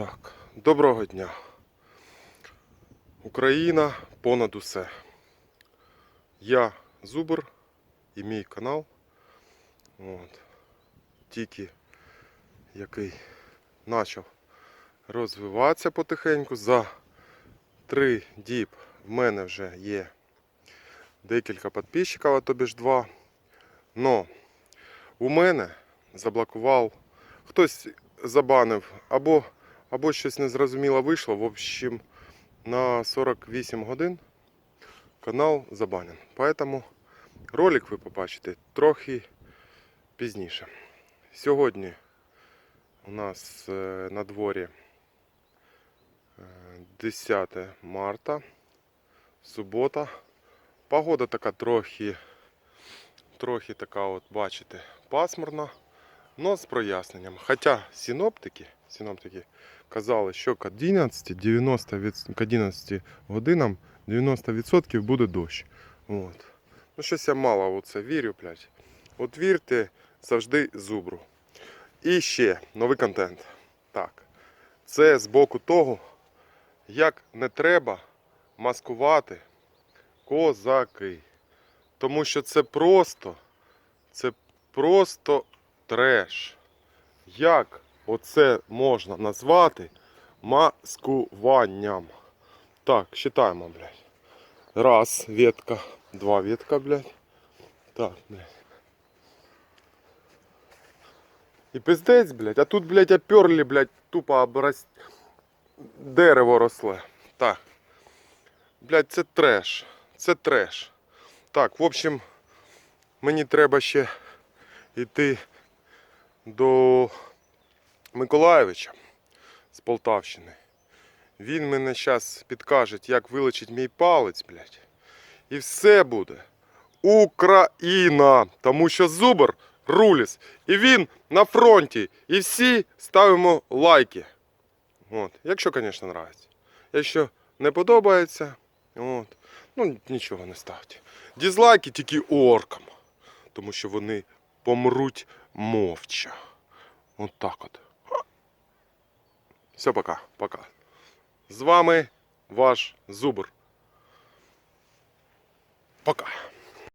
Так, доброго дня. Україна понад усе. Я Зубр і мій канал. От. Тільки який почав розвиватися потихеньку. За три діб в мене вже є декілька підписчиків, а тобі ж два. Но у мене заблокував, хтось забанив або, або щось незрозуміло вийшло. В общем, на 48 годин канал забанен. Поэтому ролик ви побачите трохи пізніше. Сьогодні у нас е, на дворі е, 10 марта, субота. Погода така трохи, трохи така, от бачите, пасмурна, но з проясненням. Хоча синоптики, синоптики казали, що к 11, 90 від- к 11 годинам 90% буде дощ. От. Ну, щось я мало у це вірю, блядь. От вірте завжди зубру. І ще новий контент. Так. Це з боку того, як не треба маскувати козаки. Тому що це просто, це просто треш. Як оце можна назвати маскуванням? Так, считаємо, блядь. Раз ветка, два ветка, блядь. Так, блядь. І пиздець, блядь, а тут, блядь, оперли, блядь, тупо образ... дерево росле. Так. Блядь, це треш. Це треш. Так, в общем, мені треба ще йти до Миколаєвича з Полтавщини. Він мене зараз підкаже, як вилучить мій палець, блядь. І все буде Україна. Тому що Зубр руліс. І він на фронті. І всі ставимо лайки. От. Якщо, звісно, нравиться. Якщо не подобається, от, ну нічого не ставте. Дізлайки тільки оркам. Тому що вони помруть мовча. От так от. Все, пока, пока. З вами ваш Зубр. Пока.